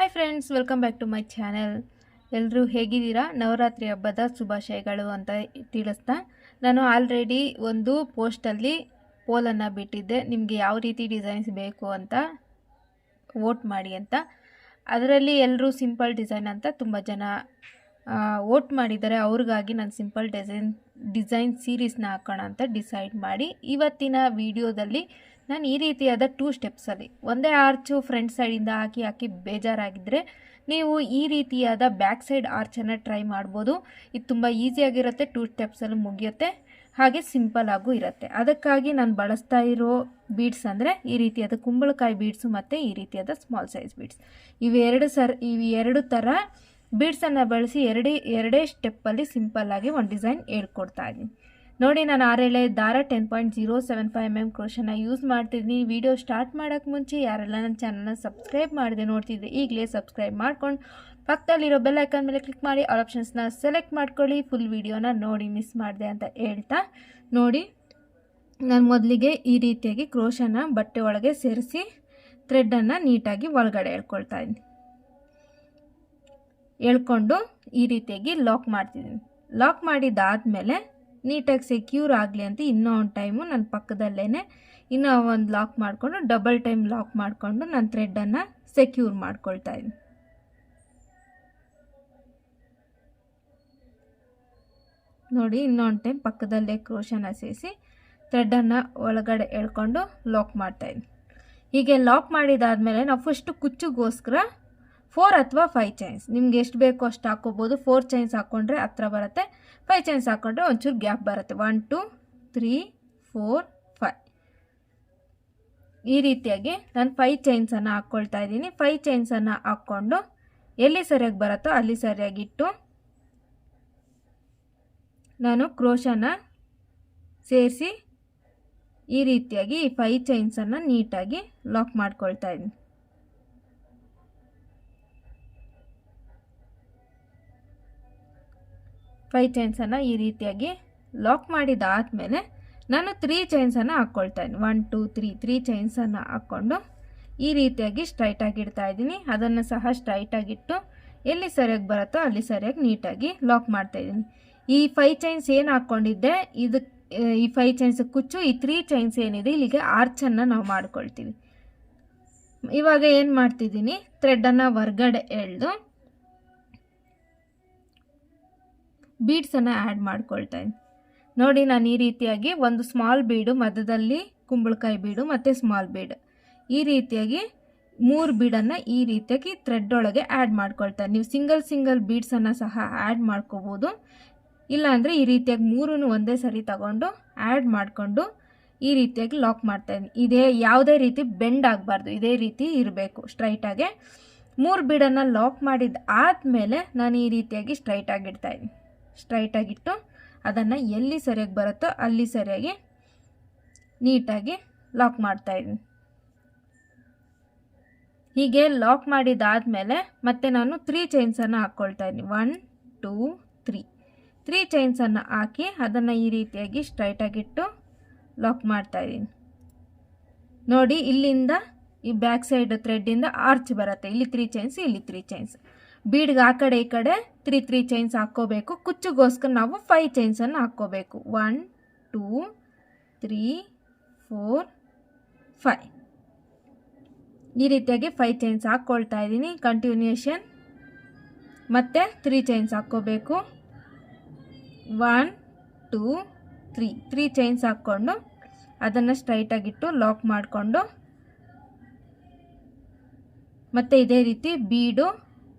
Hi friends welcome back to my channel ಎಲ್ಲರೂ ಹೇಗಿದ್ದೀರಾ? ನವರಾತ್ರಿ ಹಬ್ಬದ ಶುಭಾಶಯಗಳು ಅಂತ ತಿಳಿಸ್ತಾ, ನಾನು ಆಲ್ರೆಡಿ ಒಂದು ಪೋಸ್ಟಲ್ಲಿ ಪೋಲನ್ನು ಬಿಟ್ಟಿದ್ದೆ. ನಿಮಗೆ ಯಾವ ರೀತಿ ಡಿಸೈನ್ಸ್ ಬೇಕು ಅಂತ ವೋಟ್ ಮಾಡಿ ಅಂತ. ಅದರಲ್ಲಿ ಎಲ್ಲರೂ ಸಿಂಪಲ್ ಡಿಸೈನ್ ಅಂತ ತುಂಬ ಜನ ವೋಟ್ ಮಾಡಿದ್ದಾರೆ. ಅವ್ರಿಗಾಗಿ ನಾನು ಸಿಂಪಲ್ ಡಿಸೈನ್ ಡಿಸೈನ್ ಸೀರೀಸ್ನ ಹಾಕೋಣ ಅಂತ ಡಿಸೈಡ್ ಮಾಡಿ, ಇವತ್ತಿನ ವಿಡಿಯೋದಲ್ಲಿ ನಾನು ಈ ರೀತಿಯಾದ ಟೂ ಸ್ಟೆಪ್ಸಲ್ಲಿ ಒಂದೇ ಆರ್ಚು ಫ್ರಂಟ್ ಸೈಡಿಂದ ಹಾಕಿ ಹಾಕಿ ಬೇಜಾರಾಗಿದ್ದರೆ ನೀವು ಈ ರೀತಿಯಾದ ಬ್ಯಾಕ್ ಸೈಡ್ ಆರ್ಚನ್ನು ಟ್ರೈ ಮಾಡ್ಬೋದು. ಇದು ತುಂಬ ಈಸಿಯಾಗಿರುತ್ತೆ ಟೂ ಸ್ಟೆಪ್ಸಲ್ಲಿ ಮುಗಿಯುತ್ತೆ, ಹಾಗೆ ಸಿಂಪಲ್ ಆಗೂ ಇರುತ್ತೆ. ಅದಕ್ಕಾಗಿ ನಾನು ಬಳಸ್ತಾ ಇರೋ ಬೀಡ್ಸ್ ಅಂದರೆ ಈ ರೀತಿಯಾದ ಕುಂಬಳಕಾಯಿ ಬೀಡ್ಸು ಮತ್ತು ಈ ರೀತಿಯಾದ ಸ್ಮಾಲ್ ಸೈಜ್ ಬೀಡ್ಸ್ ಇವೆರಡು ಸರ್, ಇವು ಎರಡು ಥರ ಬೀಡ್ಸನ್ನು ಬಳಸಿ ಎರಡೇ ಎರಡೇ ಸ್ಟೆಪ್ಪಲ್ಲಿ ಸಿಂಪಲ್ಲಾಗಿ ಒಂದು ಡಿಸೈನ್ ಹೇಳ್ಕೊಡ್ತಾ ಇದ್ದೀನಿ. ನೋಡಿ, ನಾನು ಆರೇಳೆ ದಾರ ten point zero seven five M M ಕ್ರೋಶನ use ಮಾಡ್ತಿದ್ದೀನಿ. ವಿಡಿಯೋ ಸ್ಟಾರ್ಟ್ ಮಾಡೋಕ್ಕೆ ಮುಂಚೆ ಯಾರೆಲ್ಲ ನನ್ನ ಚಾನಲ್ನ ಸಬ್ಸ್ಕ್ರೈಬ್ ಮಾಡಿದೆ ನೋಡ್ತಿದ್ದೆ ಈಗಲೇ ಸಬ್ಸ್ಕ್ರೈಬ್ ಮಾಡ್ಕೊಂಡು ಪಕ್ಕದಲ್ಲಿರೋ ಬೆಲ್ ಐಕನ್ ಮೇಲೆ ಕ್ಲಿಕ್ ಮಾಡಿ ಆಲ್ ಆಪ್ಷನ್ಸ್ನ ಸೆಲೆಕ್ಟ್ ಮಾಡ್ಕೊಳ್ಳಿ ಫುಲ್ ವಿಡಿಯೋನ ನೋಡಿ ಮಿಸ್ ಮಾಡಿದೆ ಅಂತ ಹೇಳ್ತಾ ನೋಡಿ. ನಾನು ಮೊದಲಿಗೆ ಈ ರೀತಿಯಾಗಿ ಕ್ರೋಶನ ಬಟ್ಟೆ ಒಳಗೆ ಸೇರಿಸಿ ಥ್ರೆಡ್ಡನ್ನು ನೀಟಾಗಿ ಒಳಗಡೆ ಹೇಳ್ಕೊಳ್ತಾ ಇದ್ದೀನಿ. ಎಳ್ಕೊಂಡು ಈ ರೀತಿಯಾಗಿ ಲಾಕ್ ಮಾಡ್ತಿದ್ದೀನಿ. ಲಾಕ್ ಮಾಡಿದ್ದಾದಮೇಲೆ ನೀಟಾಗಿ ಸೆಕ್ಯೂರ್ ಆಗಲಿ ಅಂತ ಇನ್ನೂ ಒಂದು ಟೈಮು ನನ್ನ ಪಕ್ಕದಲ್ಲೇ ಇನ್ನೂ ಒಂದು ಲಾಕ್ ಮಾಡಿಕೊಂಡು, ಡಬಲ್ ಟೈಮ್ ಲಾಕ್ ಮಾಡಿಕೊಂಡು ನಾನು ಥ್ರೆಡ್ಡನ್ನು ಸೆಕ್ಯೂರ್ ಮಾಡ್ಕೊಳ್ತಾ ಇದ್ದೀನಿ. ನೋಡಿ, ಇನ್ನೊಂದು ಟೈಮ್ ಪಕ್ಕದಲ್ಲೇ ಕ್ರೋಶನ ಸೇರಿಸಿ ಥ್ರೆಡ್ಡನ್ನು ಒಳಗಡೆ ಎಳ್ಕೊಂಡು ಲಾಕ್ ಮಾಡ್ತಾಯಿದ್ದೀನಿ ಹೀಗೆ ಲಾಕ್ ಮಾಡಿದಾದಮೇಲೆ ನಾವು ಫಸ್ಟು ಕುಚ್ಚಿಗೋಸ್ಕರ ಫೋರ್ ಅಥವಾ ಫೈವ್ ಚೈನ್ಸ್ ನಿಮ್ಗೆ ಎಷ್ಟು ಬೇಕೋ ಅಷ್ಟು ಹಾಕೋಬೋದು. ಫೋರ್ ಚೈನ್ಸ್ ಹಾಕ್ಕೊಂಡ್ರೆ ಹತ್ರ ಬರುತ್ತೆ. ಫೈವ್ ಚೈನ್ಸ್ ಹಾಕ್ಕೊಂಡ್ರೆ ಒಂಚೂರು ಗ್ಯಾಪ್ ಬರುತ್ತೆ. One two three four five ಈ ರೀತಿಯಾಗಿ ನಾನು ಫೈವ್ ಚೈನ್ಸನ್ನು ಹಾಕ್ಕೊಳ್ತಾ ಇದ್ದೀನಿ. ಫೈವ್ ಚೈನ್ಸನ್ನು ಹಾಕ್ಕೊಂಡು ಎಲ್ಲಿ ಸರಿಯಾಗಿ ಬರುತ್ತೋ ಅಲ್ಲಿ ಸರಿಯಾಗಿಟ್ಟು ನಾನು ಕ್ರೋಶನ ಸೇರಿಸಿ ಈ ರೀತಿಯಾಗಿ ಈ ಫೈವ್ ಚೈನ್ಸನ್ನು ನೀಟಾಗಿ ಲಾಕ್ ಮಾಡ್ಕೊಳ್ತಾ ಇದ್ದೀನಿ. ಫೈವ್ ಚೈನ್ಸನ್ನು ಈ ರೀತಿಯಾಗಿ ಲಾಕ್ ಮಾಡಿದಾದಮೇಲೆ ನಾನು ತ್ರೀ ಚೈನ್ಸನ್ನು ಹಾಕ್ಕೊಳ್ತಾ ಇದ್ದೀನಿ. ಒನ್ ಟೂ ತ್ರೀ ತ್ರೀ ಚೈನ್ಸನ್ನು ಹಾಕ್ಕೊಂಡು ಈ ರೀತಿಯಾಗಿ ಸ್ಟ್ರೈಟಾಗಿ ಇಡ್ತಾ ಇದ್ದೀನಿ. ಅದನ್ನು ಸಹ ಸ್ಟ್ರೈಟಾಗಿಟ್ಟು ಎಲ್ಲಿ ಸರಿಯಾಗಿ ಬರುತ್ತೋ ಅಲ್ಲಿ ಸರಿಯಾಗಿ ನೀಟಾಗಿ ಲಾಕ್ ಮಾಡ್ತಾಯಿದ್ದೀನಿ ಈ ಫೈ ಚೈನ್ಸ್ ಏನು ಹಾಕ್ಕೊಂಡಿದ್ದೆ? ಇದು ಈ ಫೈ ಚೈನ್ಸ್ ಕುಚ್ಚು, ಈ ತ್ರೀ ಚೈನ್ಸ್ ಏನಿದೆ, ಇಲ್ಲಿಗೆ ಆರ್ಚನ್ನು ನಾವು ಮಾಡ್ಕೊಳ್ತೀವಿ. ಇವಾಗ ಏನು ಮಾಡ್ತಿದ್ದೀನಿ? ಥ್ರೆಡನ್ನು ಹೊರ್ಗಡೆ ಎಳೆದು ಬೀಡ್ಸನ್ನು ಆ್ಯಡ್ ಮಾಡ್ಕೊಳ್ತಾ ಇದ್ದೀನಿ ನೋಡಿ, ನಾನು ಈ ರೀತಿಯಾಗಿ ಒಂದು ಸ್ಮಾಲ್ ಬೀಡು, ಮಧ್ಯದಲ್ಲಿ ಕುಂಬಳಕಾಯಿ ಬೀಡು, ಮತ್ತು ಸ್ಮಾಲ್ ಬೀಡ್. ಈ ರೀತಿಯಾಗಿ ಮೂರು ಬೀಡನ್ನು ಈ ರೀತಿಯಾಗಿ ಥ್ರೆಡ್ ಒಳಗೆ ಆ್ಯಡ್ ಮಾಡ್ಕೊಳ್ತಾ ನೀವು ಸಿಂಗಲ್ ಸಿಂಗಲ್ ಬೀಡ್ಸನ್ನು ಸಹ ಆ್ಯಡ್ ಮಾಡ್ಕೋಬೋದು. ಇಲ್ಲಾಂದರೆ ಈ ರೀತಿಯಾಗಿ ಮೂರೂ ಒಂದೇ ಸರಿ ತಗೊಂಡು ಆ್ಯಡ್ ಮಾಡಿಕೊಂಡು ಈ ರೀತಿಯಾಗಿ ಲಾಕ್ ಮಾಡ್ತಾಯಿದ್ದೀನಿ ಇದೇ ಯಾವುದೇ ರೀತಿ ಬೆಂಡ್ ಆಗಬಾರ್ದು, ಇದೇ ರೀತಿ ಇರಬೇಕು ಸ್ಟ್ರೈಟಾಗೆ ಮೂರು ಬೀಡನ್ನು ಲಾಕ್ ಮಾಡಿದ ಆದಮೇಲೆ ನಾನು ಈ ರೀತಿಯಾಗಿ ಸ್ಟ್ರೈಟಾಗಿ ಇಡ್ತಾಯಿದ್ದೀನಿ ಸ್ಟ್ರೈಟಾಗಿಟ್ಟು ಅದನ್ನು ಎಲ್ಲಿ ಸರಿಯಾಗಿ ಬರುತ್ತೋ ಅಲ್ಲಿ ಸರಿಯಾಗಿ ನೀಟಾಗಿ ಲಾಕ್ ಮಾಡ್ತಾಯಿದ್ದೀನಿ ಹೀಗೆ ಲಾಕ್ ಮಾಡಿದಾದಮೇಲೆ ಮತ್ತೆ ನಾನು ತ್ರೀ ಚೈನ್ಸನ್ನು ಹಾಕ್ಕೊಳ್ತಾ ಇದ್ದೀನಿ. ಒನ್ ಟೂ ತ್ರೀ ತ್ರೀ ಚೈನ್ಸನ್ನು ಹಾಕಿ ಅದನ್ನು ಈ ರೀತಿಯಾಗಿ ಸ್ಟ್ರೈಟಾಗಿಟ್ಟು ಲಾಕ್ ಮಾಡ್ತಾಯಿದ್ದೀನಿ ನೋಡಿ ಇಲ್ಲಿಂದ ಈ ಬ್ಯಾಕ್ ಸೈಡ್ ಥ್ರೆಡ್ಡಿಂದ ಆರ್ಚ್ ಬರುತ್ತೆ. ಇಲ್ಲಿ ತ್ರೀ ಚೈನ್ಸ್ ಇಲ್ಲಿ ತ್ರೀ ಚೈನ್ಸ್ ಬೀಡ್ಗೆ ಆ ಕಡೆ ಈ ಕಡೆ ತ್ರೀ ತ್ರೀ ಚೈನ್ಸ್ ಹಾಕ್ಕೋಬೇಕು. ಕುಚ್ಚಿಗೋಸ್ಕರ ನಾವು ಫೈವ್ ಚೈನ್ಸನ್ನು ಹಾಕ್ಕೋಬೇಕು. One two three four five ಈ ರೀತಿಯಾಗಿ ಫೈವ್ ಚೈನ್ಸ್ ಹಾಕ್ಕೊಳ್ತಾ ಇದ್ದೀನಿ. ಕಂಟಿನ್ಯೂಷನ್ ಮತ್ತು ತ್ರೀ ಚೈನ್ಸ್ ಹಾಕ್ಕೋಬೇಕು. One two three three chains ಹಾಕ್ಕೊಂಡು ಅದನ್ನು ಸ್ಟ್ರೈಟಾಗಿಟ್ಟು ಲಾಕ್ ಮಾಡಿಕೊಂಡು ಮತ್ತು ಇದೇ ರೀತಿ bead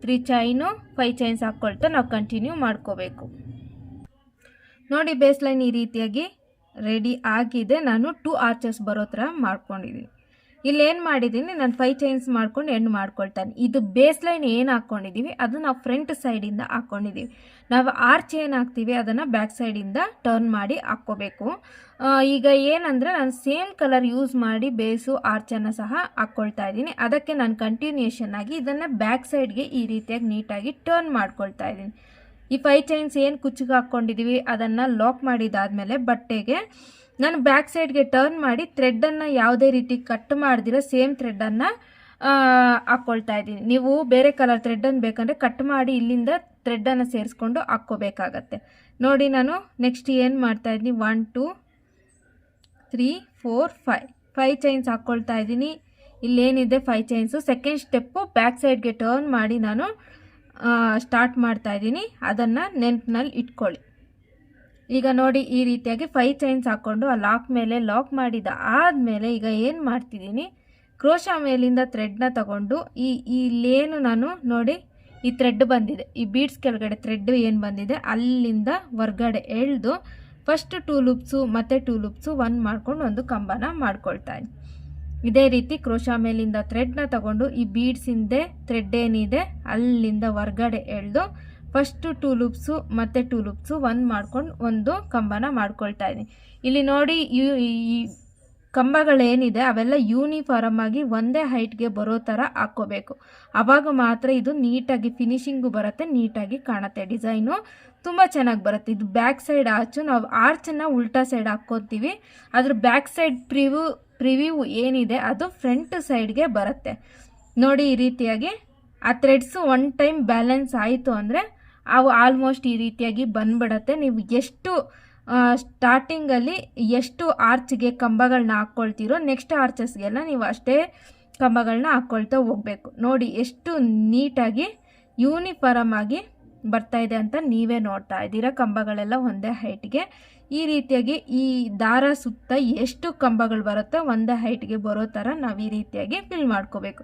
three chain five chains ಹಾಕ್ಕೊಳ್ತಾ ನಾವು ಕಂಟಿನ್ಯೂ ಮಾಡ್ಕೋಬೇಕು. ನೋಡಿ ಬೇಸ್ ಲೈನ್ ಈ ರೀತಿಯಾಗಿ ರೆಡಿ ಆಗಿದೆ. ನಾನು ಟೂ ಆರ್ಚಸ್ ಬರೋ ಥರ ಮಾಡ್ಕೊಂಡಿದ್ದೀನಿ ಇಲ್ಲೇನು ಮಾಡಿದ್ದೀನಿ, ನಾನು ಫೈ ಚೈನ್ಸ್ ಮಾಡ್ಕೊಂಡು ಎಂಡ್ ಮಾಡ್ಕೊಳ್ತಾನೆ. ಇದು ಬೇಸ್ ಲೈನ್ ಏನು ಹಾಕ್ಕೊಂಡಿದ್ದೀವಿ ಅದು ನಾವು ಫ್ರಂಟ್ ಸೈಡಿಂದ ಹಾಕ್ಕೊಂಡಿದ್ದೀವಿ ನಾವು ಆರ್ಚ್ ಏನು ಹಾಕ್ತೀವಿ, ಅದನ್ನು ಬ್ಯಾಕ್ ಸೈಡಿಂದ ಟರ್ನ್ ಮಾಡಿ ಹಾಕ್ಕೋಬೇಕು. ಈಗ ಏನಂದರೆ ನಾನು ಸೇಮ್ ಕಲರ್ ಯೂಸ್ ಮಾಡಿ ಬೇಸು ಆರ್ಚನ್ನು ಸಹ ಹಾಕ್ಕೊಳ್ತಾ ಇದ್ದೀನಿ. ಅದಕ್ಕೆ ನಾನು ಕಂಟಿನ್ಯೂಷನ್ ಆಗಿ ಇದನ್ನು ಬ್ಯಾಕ್ ಸೈಡ್ಗೆ ಈ ರೀತಿಯಾಗಿ ನೀಟಾಗಿ ಟರ್ನ್ ಮಾಡ್ಕೊಳ್ತಾ ಇದ್ದೀನಿ. ಈ ಫೈವ್ ಚೈನ್ಸ್ ಏನು ಕುಚ್ಚಿಗೆ ಹಾಕ್ಕೊಂಡಿದ್ದೀವಿ ಅದನ್ನು ಲಾಕ್ ಮಾಡಿದಾದಮೇಲೆ ಬಟ್ಟೆಗೆ ನಾನು ಬ್ಯಾಕ್ ಸೈಡ್ಗೆ ಟರ್ನ್ ಮಾಡಿ ಥ್ರೆಡ್ಡನ್ನು ಯಾವುದೇ ರೀತಿ ಕಟ್ ಮಾಡ್ದಿರೋ ಸೇಮ್ ಥ್ರೆಡ್ಡನ್ನು ಹಾಕ್ಕೊಳ್ತಾ ಇದ್ದೀನಿ. ನೀವು ಬೇರೆ ಕಲರ್ ಥ್ರೆಡ್ಡನ್ನು ಬೇಕಂದರೆ ಕಟ್ ಮಾಡಿ ಇಲ್ಲಿಂದ ಥ್ರೆಡ್ಡನ್ನು ಸೇರಿಸ್ಕೊಂಡು ಹಾಕ್ಕೋಬೇಕಾಗತ್ತೆ. ನೋಡಿ ನಾನು ನೆಕ್ಸ್ಟ್ ಏನು ಮಾಡ್ತಾ ಇದ್ದೀನಿ? One two three four five five chains ಹಾಕ್ಕೊಳ್ತಾ ಇದ್ದೀನಿ. ಇಲ್ಲೇನಿದೆ five chains second step back ಸೈಡ್ಗೆ ಟರ್ನ್ ಮಾಡಿ ನಾನು ಸ್ಟಾರ್ಟ್ ಮಾಡ್ತಾ ಇದ್ದೀನಿ. ಅದನ್ನು ನೆನ್ಪಿನಲ್ಲಿ ಇಟ್ಕೊಳ್ಳಿ. ಈಗ ನೋಡಿ ಈ ರೀತಿಯಾಗಿ ಫೈ ಚೈನ್ಸ್ ಹಾಕ್ಕೊಂಡು ಆ ಲಾಕ್ ಮೇಲೆ ಲಾಕ್ ಮಾಡಿದ ಆದಮೇಲೆ ಈಗ ಏನು ಮಾಡ್ತಿದ್ದೀನಿ? ಕ್ರೋಶ ಮೇಲಿಂದ ಥ್ರೆಡ್ನ ತಗೊಂಡು ಈ ಇಲ್ಲೇನು ನಾನು ನೋಡಿ ಈ ಥ್ರೆಡ್ ಬಂದಿದೆ. ಈ ಬೀಡ್ಸ್ ಕೆಳಗಡೆ ಥ್ರೆಡ್ ಏನು ಬಂದಿದೆ? ಅಲ್ಲಿಂದ ಹೊರ್ಗಡೆ ಎಳೆದು ಫಸ್ಟ್ ಟೂ ಲೂಪ್ಸು ಮತ್ತು ಟೂ ಲೂಪ್ಸು ಒನ್ ಮಾಡ್ಕೊಂಡು ಒಂದು ಕಂಬನ ಮಾಡ್ಕೊಳ್ತಾ ಇದ್ದೀನಿ. ಇದೇ ರೀತಿ ಕ್ರೋಶ ಮೇಲಿಂದ ಥ್ರೆಡ್ನ ತಗೊಂಡು ಈ ಬೀಡ್ಸಿಂದೆ ಥ್ರೆಡ್ ಏನಿದೆ? ಅಲ್ಲಿಂದ ಹೊರ್ಗಡೆ ಎಳೆದು ಫಸ್ಟು ಟೂ ಲೂಪ್ಸು, ಮತ್ತು ಟೂ ಲೂಪ್ಸು ಒಂದು ಮಾಡ್ಕೊಂಡು ಒಂದು ಕಂಬನ ಮಾಡ್ಕೊಳ್ತಾ ಇದ್ದೀನಿ. ಇಲ್ಲಿ ನೋಡಿ ಯು, ಈ ಕಂಬಗಳೇನಿದೆ, ಅವೆಲ್ಲ ಯೂನಿಫಾರ್ಮ್ ಆಗಿ ಒಂದೇ ಹೈಟ್ಗೆ ಬರೋ ಥರ ಹಾಕ್ಕೋಬೇಕು. ಆವಾಗ ಮಾತ್ರ ಇದು ನೀಟಾಗಿ ಫಿನಿಶಿಂಗು ಬರುತ್ತೆ, ನೀಟಾಗಿ ಕಾಣುತ್ತೆ ಡಿಸೈನು. ತುಂಬ ಚೆನ್ನಾಗಿ ಬರುತ್ತೆ. ಇದು ಬ್ಯಾಕ್ ಸೈಡ್ ಆರ್ಚು ನಾವು ಆರ್ಚನ್ನು ಉಲ್ಟಾ ಸೈಡ್ ಹಾಕ್ಕೋತೀವಿ. ಅದ್ರ ಬ್ಯಾಕ್ ಸೈಡ್ ಪ್ರಿವ್ಯೂ ಪ್ರಿವ್ಯೂ ಏನಿದೆ, ಅದು ಫ್ರಂಟ್ ಸೈಡ್ಗೆ ಬರುತ್ತೆ. ನೋಡಿ ಈ ರೀತಿಯಾಗಿ, ಆ ಥ್ರೆಡ್ಸು ಒನ್ ಟೈಮ್ ಬ್ಯಾಲೆನ್ಸ್ ಆಯಿತು ಅಂದರೆ ಅವು ಆಲ್ಮೋಸ್ಟ್ ಈ ರೀತಿಯಾಗಿ ಬಂದ್ಬಿಡತ್ತೆ. ನೀವು ಎಷ್ಟು ಸ್ಟಾರ್ಟಿಂಗಲ್ಲಿ ಎಷ್ಟು ಆರ್ಚ್ಗೆ ಕಂಬಗಳನ್ನ ಹಾಕ್ಕೊಳ್ತೀರೋ ನೆಕ್ಸ್ಟ್ ಆರ್ಚಸ್ಗೆಲ್ಲ ನೀವು ಅಷ್ಟೇ ಕಂಬಗಳನ್ನ ಹಾಕ್ಕೊಳ್ತಾ ಹೋಗಬೇಕು. ನೋಡಿ ಎಷ್ಟು ನೀಟಾಗಿ ಯೂನಿಫಾರಮ್ ಆಗಿ ಬರ್ತಾ ಇದೆ ಅಂತ ನೀವೇ ನೋಡ್ತಾ ಇದ್ದೀರಾ. ಕಂಬಗಳೆಲ್ಲ ಒಂದೇ ಹೈಟ್ಗೆ ಈ ರೀತಿಯಾಗಿ ಈ ದಾರ ಸುತ್ತ ಎಷ್ಟು ಕಂಬಗಳು ಬರುತ್ತೋ ಒಂದೇ ಹೈಟ್ಗೆ ಬರೋ ಥರ ನಾವು ಈ ರೀತಿಯಾಗಿ ಫಿಲ್ ಮಾಡ್ಕೋಬೇಕು.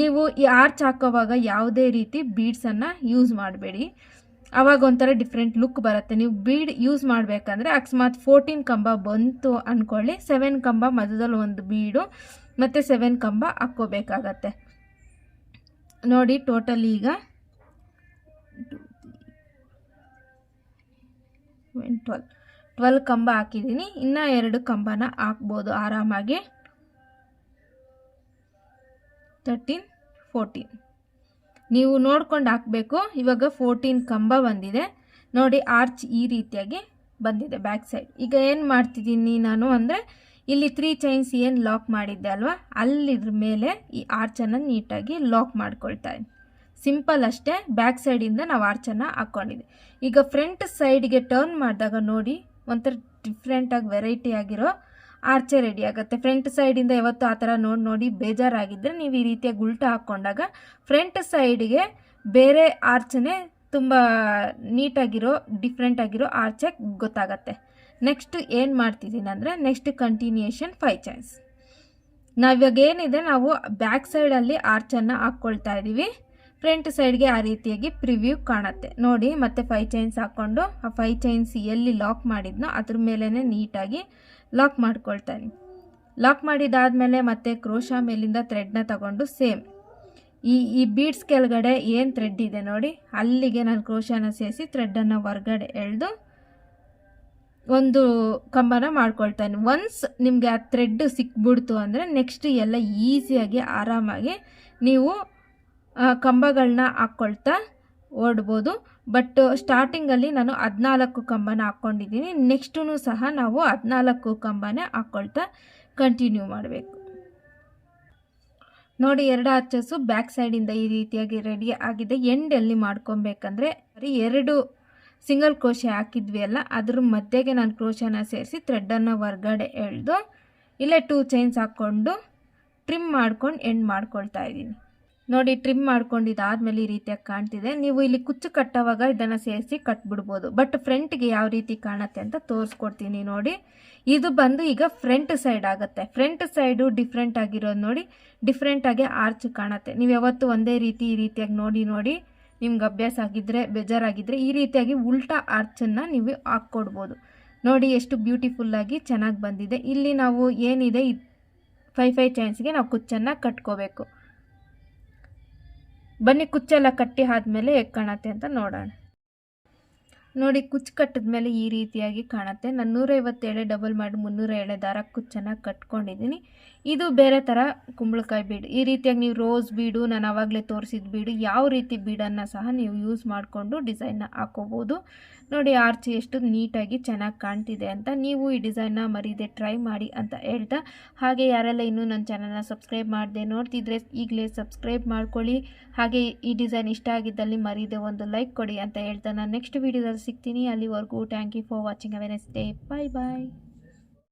ನೀವು ಈ ಆರ್ಚ್ ಹಾಕೋವಾಗ ಯಾವುದೇ ರೀತಿ ಬೀಡ್ಸನ್ನು ಯೂಸ್ ಮಾಡಬೇಡಿ. ಆವಾಗ ಒಂಥರ ಡಿಫ್ರೆಂಟ್ ಲುಕ್ ಬರುತ್ತೆ. ನೀವು ಬೀಡ್ ಯೂಸ್ ಮಾಡಬೇಕಂದ್ರೆ ಅಕಸ್ಮಾತ್ ಫೋರ್ಟೀನ್ ಕಂಬ ಬಂತು ಅಂದ್ಕೊಳ್ಳಿ ಸೆವೆನ್ ಕಂಬ ಮಧ್ಯದಲ್ಲಿ ಒಂದು ಬೀಡು ಮತ್ತು ಸೆವೆನ್ ಕಂಬ ಹಾಕ್ಕೋಬೇಕಾಗತ್ತೆ. ನೋಡಿ ಟೋಟಲ್ ಈಗ ಟ್ವೆಲ್ ಟ್ವೆಲ್ ಕಂಬ ಹಾಕಿದ್ದೀನಿ. ಇನ್ನೂ ಎರಡು ಕಂಬನ ಹಾಕ್ಬೋದು ಆರಾಮಾಗಿ. ತರ್ಟೀನ್ ಫೋರ್ಟೀನ್ ನೀವು ನೋಡ್ಕೊಂಡು ಹಾಕಬೇಕು. ಇವಾಗ ಫೋರ್ಟೀನ್ ಕಂಬ ಬಂದಿದೆ. ನೋಡಿ ಆರ್ಚ್ ಈ ರೀತಿಯಾಗಿ ಬಂದಿದೆ ಬ್ಯಾಕ್ ಸೈಡ್ ಈಗ ಏನು ಮಾಡ್ತಿದ್ದೀನಿ ನಾನು ಅಂದರೆ ಇಲ್ಲಿ ತ್ರೀ ಚೈನ್ಸ್ ಏನು ಲಾಕ್ ಮಾಡಿದ್ದೆ ಅಲ್ವಾ? ಅಲ್ಲಿದ್ರ ಮೇಲೆ ಈ ಆರ್ಚನ್ನು ನೀಟಾಗಿ ಲಾಕ್ ಮಾಡ್ಕೊಳ್ತಾ ಇದ್ದೀನಿ. ಸಿಂಪಲ್ ಅಷ್ಟೇ ಬ್ಯಾಕ್ ಸೈಡಿಂದ ನಾವು ಆರ್ಚನ್ನು ಹಾಕ್ಕೊಂಡಿದ್ದೆ ಈಗ ಫ್ರಂಟ್ ಸೈಡ್ಗೆ ಟರ್ನ್ ಮಾಡಿದಾಗ ನೋಡಿ ಒಂಥರ ಡಿಫ್ರೆಂಟಾಗಿ ವೆರೈಟಿ ಆಗಿರೋ ಆರ್ಚೆ ರೆಡಿ ಆಗುತ್ತೆ. ಫ್ರಂಟ್ ಸೈಡಿಂದ ಯಾವತ್ತು ಆ ಥರ ನೋಡಿ ನೋಡಿ ಬೇಜಾರಾಗಿದ್ದರೆ ನೀವು ಈ ರೀತಿಯ ಗುಲ್ಟ ಹಾಕ್ಕೊಂಡಾಗ ಫ್ರಂಟ್ ಸೈಡಿಗೆ ಬೇರೆ ಆರ್ಚನೆ ತುಂಬ ನೀಟಾಗಿರೋ ಡಿಫ್ರೆಂಟ್ ಆಗಿರೋ ಆರ್ಚೆ ಗೊತ್ತಾಗತ್ತೆ. ನೆಕ್ಸ್ಟ್ ಏನು ಮಾಡ್ತಿದ್ದೀನಿ ಅಂದರೆ ನೆಕ್ಸ್ಟ್ ಕಂಟಿನ್ಯೂಯೇಷನ್ ಫೈ ಚೈನ್ಸ್ ನಾವಿವಾಗ ಏನಿದೆ, ನಾವು ಬ್ಯಾಕ್ ಸೈಡಲ್ಲಿ ಆರ್ಚನ್ನು ಹಾಕ್ಕೊಳ್ತಾ ಇದ್ದೀವಿ ಫ್ರಂಟ್ ಸೈಡ್ಗೆ ಆ ರೀತಿಯಾಗಿ ಪ್ರಿವ್ಯೂ ಕಾಣುತ್ತೆ. ನೋಡಿ, ಮತ್ತೆ ಫೈ ಚೈನ್ಸ್ ಹಾಕ್ಕೊಂಡು, ಆ ಫೈ ಚೈನ್ಸ್ ಎಲ್ಲಿ ಲಾಕ್ ಮಾಡಿದ್ನೋ ಅದ್ರ ಮೇಲೇ ನೀಟಾಗಿ ಲಾಕ್ ಮಾಡ್ಕೊಳ್ತಾನೆ. ಲಾಕ್ ಮಾಡಿದಾದಮೇಲೆ ಮತ್ತೆ ಕ್ರೋಶ ಮೇಲಿಂದ ಥ್ರೆಡ್ನ ತಗೊಂಡು ಸೇಮ್. ಈ ಈ ಬೀಡ್ಸ್ ಕೆಳಗಡೆ ಏನು ಥ್ರೆಡ್ ಇದೆ ನೋಡಿ. ಅಲ್ಲಿಗೆ ನಾನು ಕ್ರೋಶನ ಸೇರಿಸಿ ಥ್ರೆಡ್ಡನ್ನು ಹೊರಗಡೆ ಎಳೆದು ಒಂದು ಕಂಬನ ಮಾಡ್ಕೊಳ್ತಾನೆ. ಒನ್ಸ್ ನಿಮಗೆ ಆ ಥ್ರೆಡ್ ಸಿಕ್ಬಿಡ್ತು ಅಂದರೆ ನೆಕ್ಸ್ಟ್ ಎಲ್ಲ ಈಸಿಯಾಗಿ ಆರಾಮಾಗಿ ನೀವು ಕಂಬಗಳನ್ನ ಹಾಕ್ಕೊಳ್ತಾ ಓಡ್ಬೋದು. ಬಟ್ ಸ್ಟಾರ್ಟಿಂಗಲ್ಲಿ ನಾನು ಹದಿನಾಲ್ಕು ಕಂಬನ ಹಾಕ್ಕೊಂಡಿದ್ದೀನಿ. ನೆಕ್ಸ್ಟೂ ಸಹ ನಾವು ಹದಿನಾಲ್ಕು ಕಂಬನೇ ಹಾಕ್ಕೊಳ್ತಾ ಕಂಟಿನ್ಯೂ ಮಾಡಬೇಕು. ನೋಡಿ, ಎರಡು ಹಚ್ಚಸು ಬ್ಯಾಕ್ ಸೈಡಿಂದ ಈ ರೀತಿಯಾಗಿ ರೆಡಿ ಆಗಿದೆ. ಎಂಡಲ್ಲಿ ಮಾಡ್ಕೊಬೇಕಂದ್ರೆ ಎರಡು ಸಿಂಗಲ್ ಕ್ರೋಶೆ ಹಾಕಿದ್ವಿ ಅಲ್ಲ, ಅದ್ರ ಮಧ್ಯೆಗೆ ನಾನು ಕ್ರೋಶನ ಸೇರಿಸಿ ಥ್ರೆಡ್ಡನ್ನು ಹೊರ್ಗಡೆ ಎಳೆದು, ಇಲ್ಲೇ ಟೂ ಚೈನ್ಸ್ ಹಾಕ್ಕೊಂಡು ಟ್ರಿಮ್ ಮಾಡ್ಕೊಂಡು ಎಂಡ್ ಮಾಡ್ಕೊಳ್ತಾ ಇದ್ದೀನಿ. ನೋಡಿ ಟ್ರಿಮ್ ಮಾಡ್ಕೊಂಡಿದ್ದಾದ್ಮೇಲೆ ಈ ರೀತಿಯಾಗಿ ಕಾಣ್ತಿದೆ. ನೀವು ಇಲ್ಲಿ ಕುಚ್ಚು ಕಟ್ಟೋವಾಗ ಇದನ್ನು ಸೇರಿಸಿ ಕಟ್ಬಿಡ್ಬೋದು. ಬಟ್ ಫ್ರಂಟ್ಗೆ ಯಾವ ರೀತಿ ಕಾಣುತ್ತೆ ಅಂತ ತೋರಿಸ್ಕೊಡ್ತೀನಿ ನೋಡಿ. ಇದು ಬಂದು ಈಗ ಫ್ರಂಟ್ ಸೈಡ್ ಆಗುತ್ತೆ. ಫ್ರಂಟ್ ಸೈಡು ಡಿಫ್ರೆಂಟ್ ಆಗಿರೋದು ನೋಡಿ ಡಿಫ್ರೆಂಟಾಗಿ ಆರ್ಚ್ ಕಾಣುತ್ತೆ. ನೀವು ಯಾವತ್ತು ಒಂದೇ ರೀತಿ ಈ ರೀತಿಯಾಗಿ ನೋಡಿ ನೋಡಿ. ನಿಮ್ಗೆ ಅಭ್ಯಾಸ ಆಗಿದ್ದರೆ ಬೇಜಾರಾಗಿದ್ದರೆ ಈ ರೀತಿಯಾಗಿ ಉಲ್ಟಾ ಆರ್ಚನ್ನು ನೀವು ಹಾಕ್ಕೊಡ್ಬೋದು. ನೋಡಿ, ಎಷ್ಟು ಬ್ಯೂಟಿಫುಲ್ಲಾಗಿ ಚೆನ್ನಾಗಿ ಬಂದಿದೆ. ಇಲ್ಲಿ ನಾವು ಏನಿದೆ ಫೈ ಫೈ ಚೈನ್ಸ್ಗೆ ನಾವು ಕುಚ್ಚನ್ನು ಕಟ್ಕೋಬೇಕು. ಬನ್ನಿ ಕುಚ್ಚೆಲ್ಲ ಕಟ್ಟಿ ಆದಮೇಲೆ ಹೇಗೆ ಕಾಣತ್ತೆ ಅಂತ ನೋಡೋಣ. ನೋಡಿ ಕುಚ್ಚು ಕಟ್ಟಿದ ಮೇಲೆ ಈ ರೀತಿಯಾಗಿ ಕಾಣುತ್ತೆ. ನಾನು ನೂರೈವತ್ತೇಳೆ ಡಬಲ್ ಮಾಡಿ ಮುನ್ನೂರ ಏಳೆ ದಾರ ಕುಚ್ಚನ್ನು ಕಟ್ಕೊಂಡಿದ್ದೀನಿ. ಇದು ಬೇರೆ ಥರ ಕುಂಬಳಕಾಯಿ ಬೀಡು. ಈ ರೀತಿಯಾಗಿ ನೀವು ರೋಸ್ ಬೀಡು, ನಾನು ಆವಾಗಲೇ ತೋರಿಸಿದ ಬೀಡು, ಯಾವ ರೀತಿ ಬೀಡನ್ನು ಸಹ ನೀವು ಯೂಸ್ ಮಾಡಿಕೊಂಡು ಡಿಸೈನ್ನ ಹಾಕೋಬೋದು. ನೋಡಿ, ಆರ್ಚಿ ಎಷ್ಟು ನೀಟಾಗಿ ಚೆನ್ನಾಗಿ ಕಾಣ್ತಿದೆ ಅಂತ ನೀವು ಈ ಡಿಸೈನ್ನ ಮರೀದೆ ಟ್ರೈ ಮಾಡಿ ಅಂತ ಹೇಳ್ತಾ. ಹಾಗೆ ಯಾರೆಲ್ಲ ಇನ್ನೂ ನನ್ನ ಚಾನಲ್ನ ಸಬ್ಸ್ಕ್ರೈಬ್ ಮಾಡಿದೆ ನೋಡ್ತಿದ್ರೆ ಈಗಲೇ ಸಬ್ಸ್ಕ್ರೈಬ್ ಮಾಡ್ಕೊಳ್ಳಿ. ಹಾಗೆ ಈ ಡಿಸೈನ್ ಇಷ್ಟ ಆಗಿದ್ದಲ್ಲಿ ಮರೀದೆ ಒಂದು ಲೈಕ್ ಕೊಡಿ ಅಂತ ಹೇಳ್ತಾ. ನಾನು ನೆಕ್ಸ್ಟ್ ವೀಡಿಯೋದಲ್ಲಿ ಸಿಗ್ತೀನಿ. ಅಲ್ಲಿವರೆಗೂ thank you for watching have a nice day bye bye